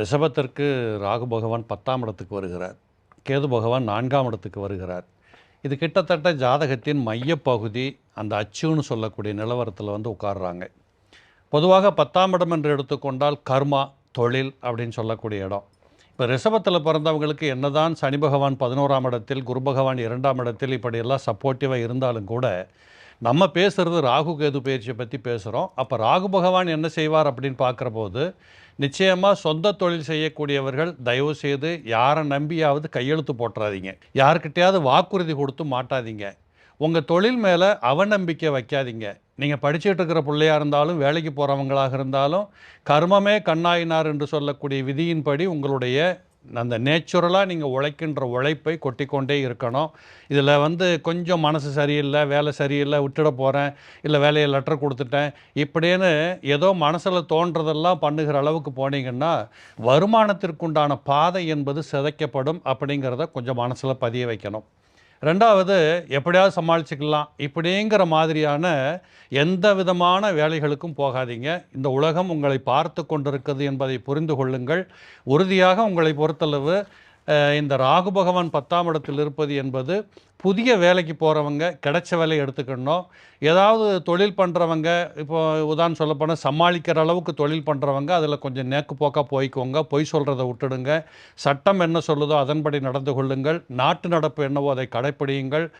ரிஷபத்திற்கு ராகு பகவான் பத்தாம் இடத்துக்கு வருகிறார். கேது பகவான் நான்காம் இடத்துக்கு வருகிறார். இது கிட்டத்தட்ட ஜாதகத்தின் மையப்பகுதி அந்த அச்சுன்னு சொல்லக்கூடிய நிலவரத்தில் வந்து உட்கார்றாங்க. பொதுவாக பத்தாம் இடம் என்று எடுத்துக்கொண்டால் கர்மா தொழில் அப்படின்னு சொல்லக்கூடிய இடம். இப்போ ரிஷபத்தில் பிறந்தவங்களுக்கு என்னதான் சனி பகவான் பதினோராம் இடத்தில் குரு பகவான் இரண்டாம் இடத்தில் இப்படியெல்லாம் சப்போர்ட்டிவாக இருந்தாலும் கூட நம்ம பேசுகிறது ராகு கேது பயிற்சியை பற்றி பேசுகிறோம் அப்போ ராகு பகவான் என்ன செய்வார் அப்படின்னு பார்க்குற போது நிச்சயமாக சொந்த தொழில் செய்யக்கூடியவர்கள் தயவு செய்து யாரை நம்பியாவது கையெழுத்து போட்டுறாதீங்க. யாருக்கிட்டையாவது வாக்குறுதி கொடுத்து மாட்டாதீங்க. உங்கள் தொழில் மேலே அவநம்பிக்கை வைக்காதீங்க. நீங்கள் படிச்சுட்டு இருக்கிற பிள்ளையாக இருந்தாலும் வேலைக்கு போகிறவங்களாக இருந்தாலும் கர்மமே கண்ணாயினார் என்று சொல்லக்கூடிய விதியின்படி உங்களுடைய அந்த நேச்சுரலாக நீங்கள் உழைக்கின்ற உழைப்பை கொட்டிக்கொண்டே இருக்கணும். இதில் வந்து கொஞ்சம் மனசு சரியில்லை வேலை சரியில்லை விட்டுட போகிறேன் இல்லை வேலையை லெட்டர் கொடுத்துட்டேன் இப்படின்னு ஏதோ மனசில் தோன்றதெல்லாம் பண்ணுகிற அளவுக்கு போனீங்கன்னா வருமானத்திற்குண்டான பாதை என்பது சிதைக்கப்படும் அப்படிங்கிறத கொஞ்சம் மனசில் பதிய வைக்கணும். ரெண்டாவது எப்படியாவது சமாளிச்சுக்கலாம். இப்படிங்கிற மாதிரியான எந்த விதமான வேலைகளுக்கும் போகாதீங்க. இந்த உலகம் உங்களை பார்த்து கொண்டிருக்கிறது என்பதை புரிந்து கொள்ளுங்கள். உறுதியாக உங்களை பொறுத்தளவு இந்த ராகு பகவான் பத்தாம் இடத்தில் இருப்பது என்பது புதிய வேலைக்கு போகிறவங்க கிடைச்ச வேலையை எடுத்துக்கணும். ஏதாவது தொழில் பண்ணுறவங்க இப்போ உதாரணம் சொல்லப்போனால் சமாளிக்கிற அளவுக்கு தொழில் பண்ணுறவங்க அதில் கொஞ்சம் நேக்கு போக்காக போய்க்கோங்க பொய் சொல்கிறத விட்டுடுங்க. சட்டம் என்ன சொல்லுதோ அதன்படி நடந்து கொள்ளுங்கள். நாட்டு நடப்பு என்னவோ அதை கடைப்பிடியுங்கள்.